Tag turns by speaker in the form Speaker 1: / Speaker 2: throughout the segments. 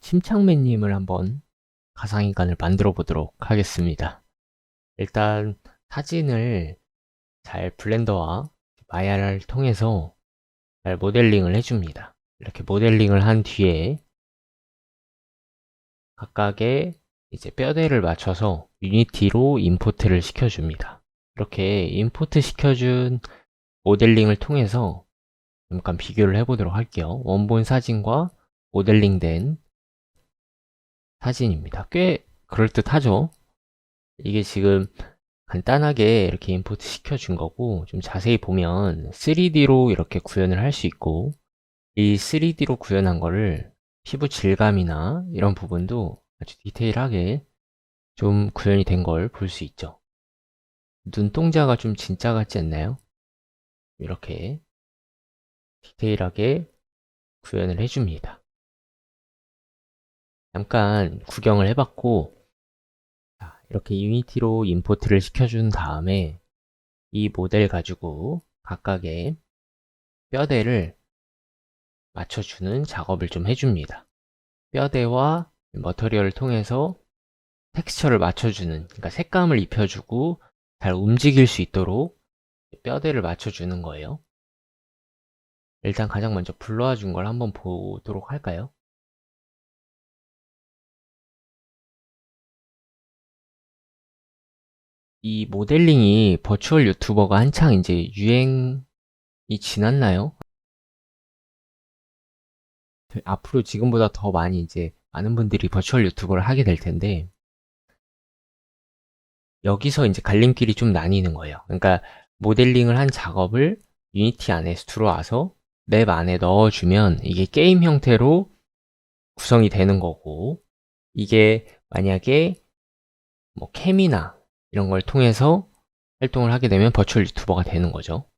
Speaker 1: 침착맨님을 한번 가상인간을 만들어 보도록 하겠습니다. 일단 사진을 잘 블렌더와 마야를 통해서 잘 모델링을 해줍니다. 이렇게 모델링을 한 뒤에 각각의 이제 뼈대를 맞춰서 유니티로 임포트를 시켜줍니다. 이렇게 임포트 시켜준 모델링을 통해서 잠깐 비교를 해보도록 할게요. 원본 사진과 모델링된 사진입니다. 꽤 그럴듯하죠? 이게 지금 간단하게 이렇게 임포트 시켜준 거고 좀 자세히 보면 3D로 이렇게 구현을 할 수 있고 이 3D로 구현한 거를 피부 질감이나 이런 부분도 아주 디테일하게 좀 구현이 된 걸 볼 수 있죠. 눈동자가 좀 진짜 같지 않나요? 이렇게 디테일하게 구현을 해줍니다. 잠깐 구경을 해봤고 자, 이렇게 유니티로 임포트를 시켜준 다음에 이 모델 가지고 각각의 뼈대를 맞춰주는 작업을 좀 해줍니다. 뼈대와 머터리얼을 통해서 텍스처를 맞춰주는, 그러니까 색감을 입혀주고 잘 움직일 수 있도록 뼈대를 맞춰주는 거예요. 일단 가장 먼저 불러와 준 걸 한번 보도록 할까요? 이 모델링이 버추얼 유튜버가 한창 이제 유행이 지났나요? 앞으로 지금보다 더 많이 이제 많은 분들이 버추얼 유튜버를 하게 될 텐데 여기서 이제 갈림길이 좀 나뉘는 거예요. 그러니까 모델링을 한 작업을 유니티 안에 들어와서 맵 안에 넣어주면 이게 게임 형태로 구성이 되는 거고 이게 만약에 뭐 캠이나 이런 걸 통해서 활동을 하게 되면 버추얼 유튜버가 되는 거죠.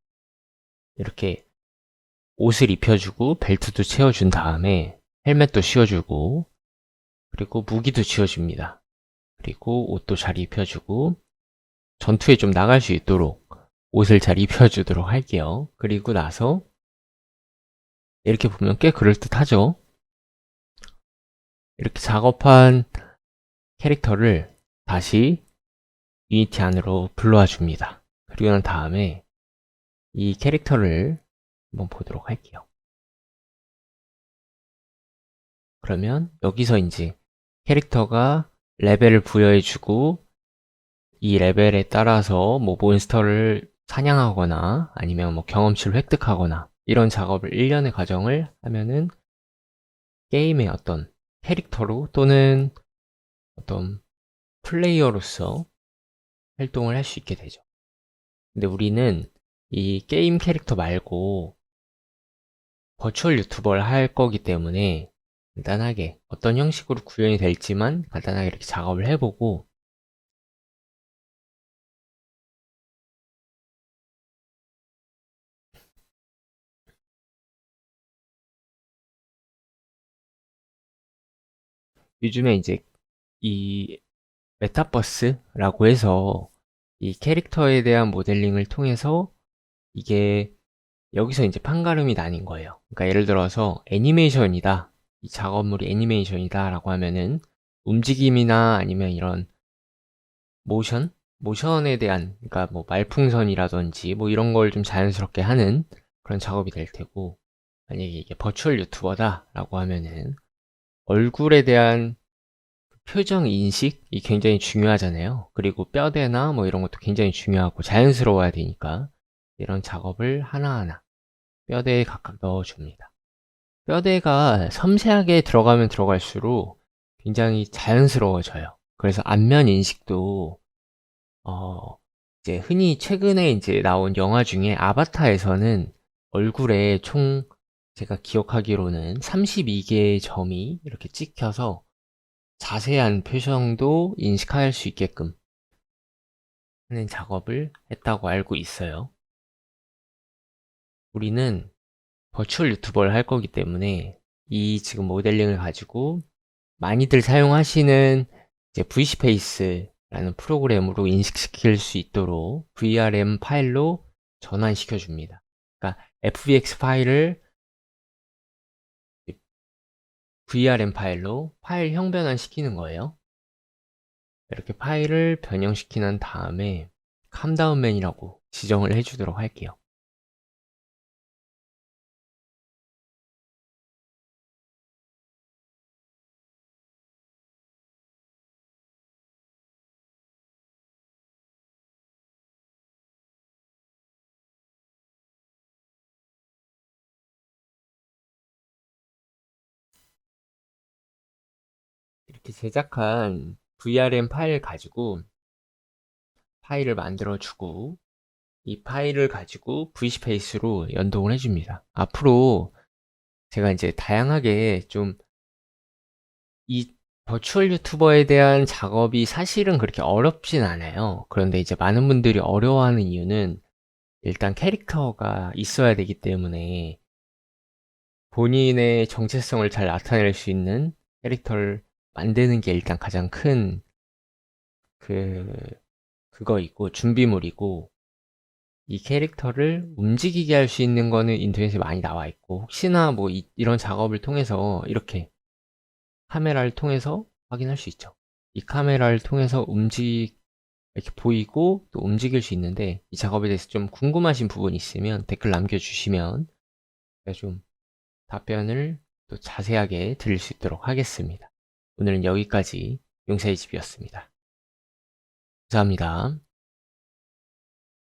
Speaker 1: 이렇게 옷을 입혀주고 벨트도 채워준 다음에 헬멧도 씌워주고 그리고 무기도 지어줍니다. 그리고 옷도 잘 입혀주고 전투에 좀 나갈 수 있도록 옷을 잘 입혀주도록 할게요. 그리고 나서 이렇게 보면 꽤 그럴듯하죠? 이렇게 작업한 캐릭터를 다시 유니티 안으로 불러와 줍니다. 그리고 난 다음에 이 캐릭터를 한번 보도록 할게요. 그러면 여기서 이제 캐릭터가 레벨을 부여해주고 이 레벨에 따라서 뭐 몬스터를 사냥하거나 아니면 뭐 경험치를 획득하거나 이런 작업을 일련의 과정을 하면은 게임의 어떤 캐릭터로 또는 어떤 플레이어로서 활동을 할 수 있게 되죠. 근데 우리는 이 게임 캐릭터 말고 버추얼 유튜버를 할 거기 때문에 간단하게 어떤 형식으로 구현이 될지만 간단하게 이렇게 작업을 해보고 요즘에 이제 이 메타버스라고 해서 이 캐릭터에 대한 모델링을 통해서 이게 여기서 이제 판가름이 나뉜 거예요. 그러니까 예를 들어서 애니메이션이다. 이 작업물이 애니메이션이다 라고 하면은 움직임이나 아니면 이런 모션? 모션에 대한 그러니까 뭐 말풍선이라든지 뭐 이런 걸 좀 자연스럽게 하는 그런 작업이 될 테고 만약에 이게 버추얼 유튜버다 라고 하면은 얼굴에 대한 표정 인식이 굉장히 중요하잖아요. 그리고 뼈대나 뭐 이런 것도 굉장히 중요하고 자연스러워야 되니까 이런 작업을 하나하나 뼈대에 각각 넣어줍니다. 뼈대가 섬세하게 들어가면 들어갈수록 굉장히 자연스러워져요. 그래서 안면 인식도 어 이제 흔히 최근에 이제 나온 영화 중에 아바타에서는 얼굴에 총 제가 기억하기로는 32개의 점이 이렇게 찍혀서 자세한 표정도 인식할 수 있게끔 하는 작업을 했다고 알고 있어요. 우리는 버추얼 유튜버를 할 거기 때문에 이 지금 모델링을 가지고 많이들 사용하시는 이제 VSpace라는 프로그램으로 인식시킬 수 있도록 VRM 파일로 전환시켜 줍니다. 그러니까 FBX 파일을 VRM 파일로 파일 형 변환 시키는 거예요. 이렇게 파일을 변형시킨 다음에 캄다운맨이라고 지정을 해주도록 할게요. 이렇게 제작한 VRM 파일 가지고 파일을 만들어 주고 이 파일을 가지고 V스페이스로 연동을 해줍니다. 앞으로 제가 이제 다양하게 좀 이 버추얼 유튜버에 대한 작업이 사실은 그렇게 어렵진 않아요. 그런데 이제 많은 분들이 어려워하는 이유는 일단 캐릭터가 있어야 되기 때문에 본인의 정체성을 잘 나타낼 수 있는 캐릭터를 만드는 게 일단 가장 큰 그, 그거이고, 준비물이고, 이 캐릭터를 움직이게 할 수 있는 거는 인터넷에 많이 나와 있고, 혹시나 뭐 이, 이런 작업을 통해서 이렇게 카메라를 통해서 확인할 수 있죠. 이 카메라를 통해서 움직, 이렇게 보이고 또 움직일 수 있는데, 이 작업에 대해서 좀 궁금하신 부분이 있으면 댓글 남겨주시면 제가 좀 답변을 또 자세하게 드릴 수 있도록 하겠습니다. 오늘은 여기까지 용사의 집이었습니다. 감사합니다.